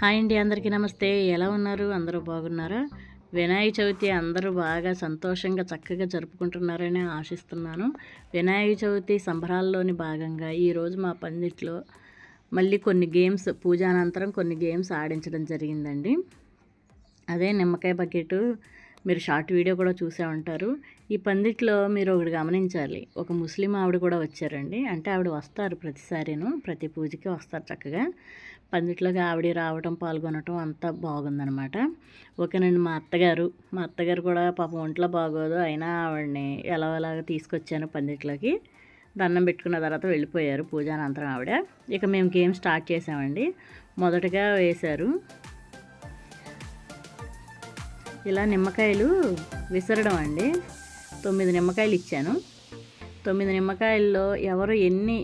Hi అండి అందరికీ నమస్తే. ఎలా ఉన్నారు? అందరూ బాగున్నారా? వినాయక చవితి అందరూ బాగా సంతోషంగా చక్కగా జరుపుకుంటున్నారని ఆశిస్తున్నాను. వినాయక చవితి సంబరాల్లోని భాగంగా ఈరోజు మా పందిట్లో మళ్ళీ కొన్ని గేమ్స్ పూజానంతరం కొన్ని గేమ్స్ ఆడించడం జరిగిందండి. అదే నిమ్మకాయ బకెట్ మీరు షార్ట్ వీడియో కూడా చూసే ఉంటారు. ఈ పందిట్లో మీరు ఒకటి గమనించాలి. ఒక ముస్లిం ఆవిడ కూడా వచ్చారండి. అంటే ఆవిడ వస్తారు ప్రతిసారిను. ప్రతి పూజకి వస్తారు చక్కగా. పందిట్లోకి ఆవిడ రావటం పాల్గొనటం అంతా బాగుందనమాట ఓకేనండి మా అత్తగారు. మా అత్తగారు కూడా పాపం ఒంట్లో బాగోదు. అయినా ఆవిడని ఎలా ఎలాగ తీసుకొచ్చాను పందిట్లోకి. దండం పెట్టుకున్న తర్వాత వెళ్ళిపోయారు పూజానంతరం ఆవిడ. ఇక మేము గేమ్ స్టార్ట్ చేసామండి. మొదటగా వేశారు. ఇలా నిమ్మకాయలు విసరడం అండి. తొమ్మిది నిమ్మకాయలు ఇచ్చాను. తొమ్మిది నిమ్మకాయల్లో ఎవరు ఎన్ని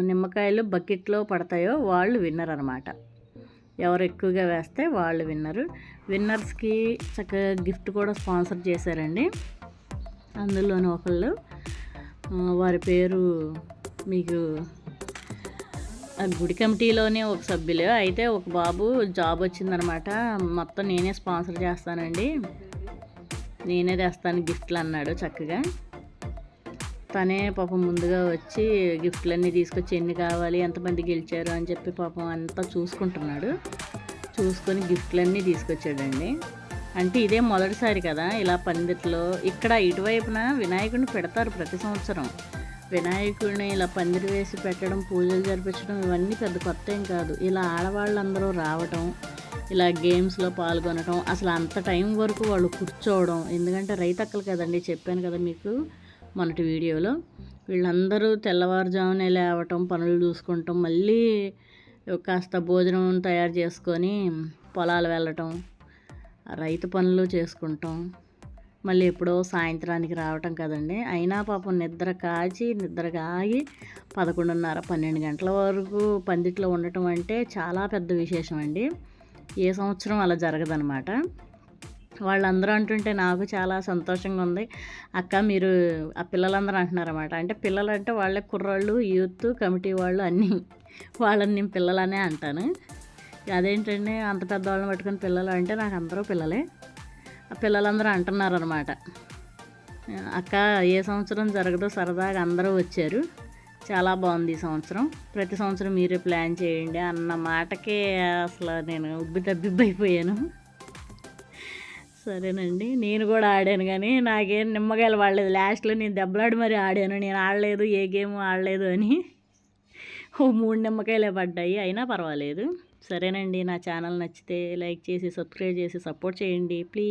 నిమ్మకాయలు బకెట్లో పడతాయో వాళ్ళు విన్నర్ అనమాట ఎవరు ఎక్కువగా వేస్తే వాళ్ళు విన్నరు. విన్నర్స్కి చక్కగా గిఫ్ట్ కూడా స్పాన్సర్ చేశారండి. అందులోని ఒకళ్ళు వారి పేరు మీకు గుడి కమిటీలోనే ఒక సభ్యులు. అయితే ఒక బాబు జాబ్ వచ్చిందనమాట. మొత్తం నేనే స్పాన్సర్ చేస్తానండి. నేనే తెస్తాను గిఫ్ట్లు అన్నాడు చక్కగా. తనే పాపం ముందుగా వచ్చి గిఫ్ట్లన్నీ తీసుకొచ్చి ఎన్ని కావాలి ఎంతమంది గెలిచారు అని చెప్పి పాపం అంతా చూసుకుంటున్నాడు. చూసుకొని గిఫ్ట్లన్నీ తీసుకొచ్చాడండి. అంటే ఇదే మొదటిసారి కదా ఇలా పందిట్లో. ఇక్కడ ఇటువైపున వినాయకుడిని పెడతారు ప్రతి సంవత్సరం. వినాయకుడిని ఇలా పందిరి వేసి పెట్టడం పూజలు జరిపించడం ఇవన్నీ పెద్ద కొత్త ఏం కాదు. ఇలా ఆడవాళ్ళందరూ రావటం ఇలా గేమ్స్లో పాల్గొనటం అసలు అంత టైం వరకు వాళ్ళు కూర్చోవడం. ఎందుకంటే రైతక్కలు కదండి చెప్పాను కదా మీకు మొన్నటి వీడియోలో. వీళ్ళందరూ తెల్లవారుజామునే లేవటం పనులు చూసుకుంటాం మళ్ళీ కాస్త భోజనం తయారు చేసుకొని పొలాలు వెళ్ళటం రైతు పనులు చేసుకుంటాం. మళ్ళీ ఎప్పుడో సాయంత్రానికి రావటం కదండి. అయినా పాపం నిద్ర కాచి నిద్ర కాగి పదకొండున్నర పన్నెండు గంటల వరకు పందిట్లో ఉండటం అంటే చాలా పెద్ద విశేషం అండి. ఏ సంవత్సరం అలా జరగదనమాట వాళ్ళందరూ అంటుంటే నాకు చాలా సంతోషంగా ఉంది. అక్క మీరు ఆ పిల్లలందరూ అంటున్నారన్నమాట. అంటే పిల్లలు అంటే వాళ్ళే కుర్రాళ్ళు యూత్ కమిటీ వాళ్ళు అన్నీ. వాళ్ళని నేను పిల్లలనే అంటాను. అదేంటంటే అంత పెద్దవాళ్ళని పట్టుకుని పిల్లలు అంటే నాకు అందరూ పిల్లలే. పిల్లలందరూ అంటున్నారు అనమాట అక్క ఏ సంవత్సరం జరగదో సరదాగా అందరూ వచ్చారు. చాలా బాగుంది ఈ సంవత్సరం. ప్రతి సంవత్సరం మీరే ప్లాన్ చేయండి అన్న మాటకే అసలు నేను ఉబ్బి దబ్బిబ్బైపోయాను. సరేనండి నేను కూడా ఆడాను కానీ నాకేం నిమ్మకాయలు వాడలేదు. లాస్ట్లో నేను దెబ్బలాడి మరి ఆడాను. నేను ఆడలేదు ఏ గేమ్ ఆడలేదు అని. ఓ మూడు నిమ్మకాయలే పడ్డాయి అయినా పర్వాలేదు. సరేనండి నా ఛానల్ నచ్చితే లైక్ చేసి సబ్స్క్రైబ్ చేసి సపోర్ట్ చేయండి. ప్లీజ్.